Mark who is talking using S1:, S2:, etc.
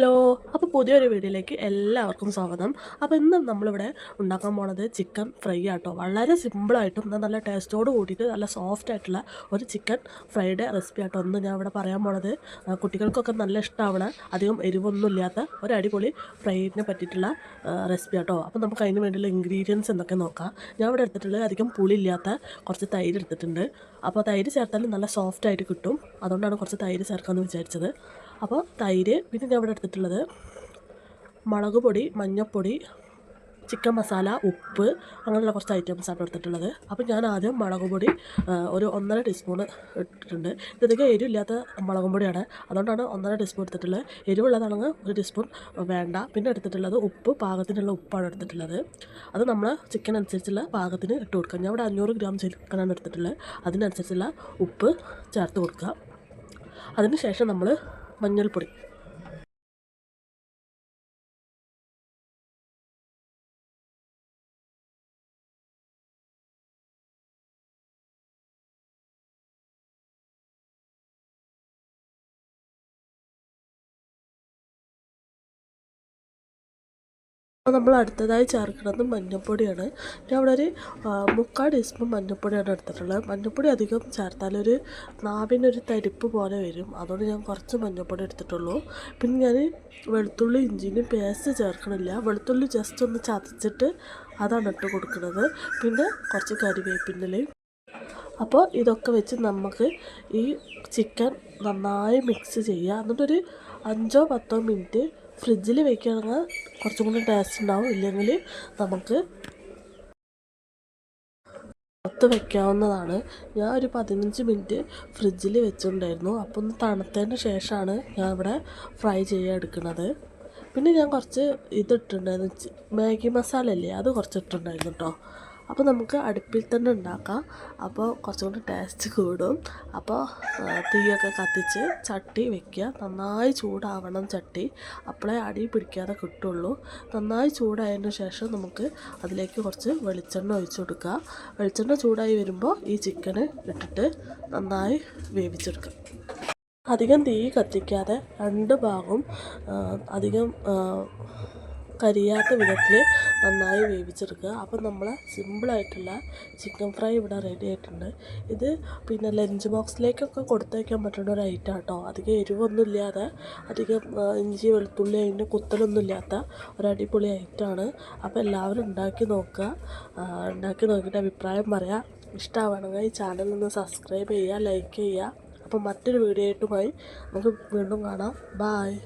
S1: Hello അപ്പോൾ പുതിയൊരു വീഡിയോയിലേക്ക് എല്ലാവർക്കും സ്വാഗതം. അപ്പോൾ ഇന്ന് നമ്മളിവിടെ ഉണ്ടാക്കാൻ പോണത് ചിക്കൻ ഫ്രൈ ആട്ടോ. വളരെ സിമ്പിളായിട്ടും എന്നാൽ നല്ല ടേസ്റ്റോട് കൂടിയിട്ട് നല്ല സോഫ്റ്റ് ആയിട്ടുള്ള ഒരു ചിക്കൻ ഫ്രൈഡ് റെസിപ്പി ആട്ടോ ഒന്ന് ഞാൻ ഇവിടെ പറയാൻ പോണത്. കുട്ടികൾക്കൊക്കെ നല്ല ഇഷ്ടമാവണ അധികം എരിവൊന്നും ഇല്ലാത്ത ഒരു അടിപൊളി ഫ്രൈഡിനെ പറ്റിയിട്ടുള്ള റെസിപ്പി ആട്ടോ. അപ്പോൾ നമുക്ക് അതിന് വേണ്ടിയുള്ള ഇൻഗ്രീഡിയൻസ് എന്തൊക്കെ നോക്കാം. ഞാൻ ഇവിടെ എടുത്തിട്ടുള്ളത് അധികം പുളി ഇല്ലാത്ത കുറച്ച് തൈര് എടുത്തിട്ടുണ്ട്. അപ്പോൾ തൈര് ചേർത്താൽ നല്ല സോഫ്റ്റ് ആയിട്ട് കിട്ടും. അതുകൊണ്ടാണ് കുറച്ച് തൈര് ചേർക്കാമെന്ന് വിചാരിച്ചത്. അപ്പോൾ തൈര് പിന്നെ ഞാൻ ഇവിടെ എടുത്തിട്ടുള്ളത് മുളക് പൊടി മഞ്ഞൾപ്പൊടി ചിക്കൻ മസാല ഉപ്പ് അങ്ങനെയുള്ള കുറച്ച് ഐറ്റംസാണ് എടുത്തിട്ടുള്ളത്. അപ്പോൾ ഞാൻ ആദ്യം മുളക് പൊടി ഒരു ഒന്നര ടീസ്പൂൺ ഇട്ടിട്ടുണ്ട്. ഇതൊക്കെ എരിവില്ലാത്ത മുളകും പൊടിയാണ്. അതുകൊണ്ടാണ് ഒന്നര ടീസ്പൂൺ എടുത്തിട്ടുള്ളത്. എരിവുള്ളതാണെങ്കിൽ ഒരു ടീസ്പൂൺ വേണ്ട. പിന്നെ എടുത്തിട്ടുള്ളത് ഉപ്പ് പാകത്തിനുള്ള ഉപ്പാണ് എടുത്തിട്ടുള്ളത്. അത് നമ്മൾ ചിക്കൻ അനുസരിച്ചുള്ള പാകത്തിന് ഇട്ട് കൊടുക്കുക. ഞാൻ ഇവിടെ അഞ്ഞൂറ് ഗ്രാം ചിക്കനാണ് എടുത്തിട്ടുള്ളത്. അതിനനുസരിച്ചുള്ള ഉപ്പ് ചേർത്ത് കൊടുക്കുക. അതിന് ശേഷം നമ്മൾ മഞ്ഞൾപ്പൊടി. അപ്പോൾ നമ്മൾ അടുത്തതായി ചേർക്കുന്നത് മഞ്ഞൾപ്പൊടിയാണ് ഞാൻ അവിടെ ഒരു മുക്കാൽ ടീസ്പൂൺ മഞ്ഞൾപ്പൊടിയാണ് എടുത്തിട്ടുള്ളത്. മഞ്ഞൾപ്പൊടി അധികം ചേർത്താലൊരു നാവിനൊരു തരിപ്പ് പോലെ വരും. അതുകൊണ്ട് ഞാൻ കുറച്ച് മഞ്ഞൾപ്പൊടി എടുത്തിട്ടുള്ളൂ. പിന്നെ ഞാൻ വെളുത്തുള്ളി ഇഞ്ചിനും പേസ്റ്റ് ചേർക്കണില്ല. വെളുത്തുള്ളി ജസ്റ്റ് ഒന്ന് ചതച്ചിട്ട് അതാണ് ഇട്ട് കൊടുക്കുന്നത്. പിന്നെ കുറച്ച് കരിവേപ്പിന്റെലയും. അപ്പോൾ ഇതൊക്കെ വെച്ച് നമുക്ക് ഈ ചിക്കൻ നന്നായി മിക്സ് ചെയ്യുക എന്നിട്ടൊരു അഞ്ചോ പത്തോ മിനിറ്റ് ഫ്രിഡ്ജിൽ വെക്കുകയാണെങ്കിൽ കുറച്ചും കൂടി ടേസ്റ്റ് ഉണ്ടാവും. ഇല്ലെങ്കിൽ നമുക്ക് പുറത്ത് വെക്കാവുന്നതാണ്. ഞാൻ ഒരു പതിനഞ്ച് മിനിറ്റ് ഫ്രിഡ്ജിൽ വെച്ചിട്ടുണ്ടായിരുന്നു. അപ്പോൾ ഒന്ന് തണുത്തതിന് ശേഷമാണ് ഞാൻ ഇവിടെ ഫ്രൈ ചെയ്യാൻ എടുക്കുന്നത്. പിന്നെ ഞാൻ കുറച്ച് ഇതിട്ടുണ്ടായിരുന്നു മാഗി മസാല അല്ലേ അത് കുറച്ച് ഇട്ടിട്ടുണ്ടായിരുന്നു കേട്ടോ അപ്പോൾ നമുക്ക് അടുപ്പിൽ തന്നെ ഉണ്ടാക്കാം. അപ്പോൾ കുറച്ചും കൂടി. ടേസ്റ്റ് കൂടും അപ്പോൾ തീയൊക്കെ കത്തിച്ച് ചട്ടി വെക്കുക. നന്നായി ചൂടാവണം ചട്ടി. അപ്പോഴേ അടി പിടിക്കാതെ കിട്ടുള്ളൂ. നന്നായി ചൂടായതിന് ശേഷം നമുക്ക് അതിലേക്ക് കുറച്ച് വെളിച്ചെണ്ണ ഒഴിച്ചു കൊടുക്കുക. വെളിച്ചെണ്ണ ചൂടായി വരുമ്പോൾ ഈ ചിക്കന് ഇട്ടിട്ട് നന്നായി വേവിച്ചെടുക്കുക. അധികം തീ കത്തിക്കാതെ രണ്ട് ഭാഗവും അധികം കരിയാത്ത വിധത്തിൽ നന്നായി വേവിച്ചെടുക്കുക. അപ്പോൾ നമ്മൾ സിമ്പിളായിട്ടുള്ള ചിക്കൻ ഫ്രൈ ഇവിടെ റെഡി ആയിട്ടുണ്ട്. ഇത് പിന്നെ ലഞ്ച് ബോക്സിലേക്കൊക്കെ കൊടുത്തേക്കാൻ പറ്റുന്ന ഒരു ഐറ്റം കേട്ടോ അധികം എരിവൊന്നും ഇല്ലാതെ അധികം ഇഞ്ചി വെളുത്തുള്ളി അതിന്റെ കുത്തലൊന്നും ഇല്ലാത്ത ഒരു അടിപൊളി ഐറ്റമാണ് അപ്പോൾ എല്ലാവരും ഉണ്ടാക്കി നോക്കുക. ഉണ്ടാക്കി നോക്കിയിട്ട് അഭിപ്രായം പറയാം. ഇഷ്ടമാവണമെങ്കിൽ ചാനൽ ഒന്ന് സബ്സ്ക്രൈബ് ചെയ്യുക ലൈക്ക് ചെയ്യുക. അപ്പോൾ മറ്റൊരു വീഡിയോ ആയിട്ടുമായി നമുക്ക് വീണ്ടും കാണാം. ബായ്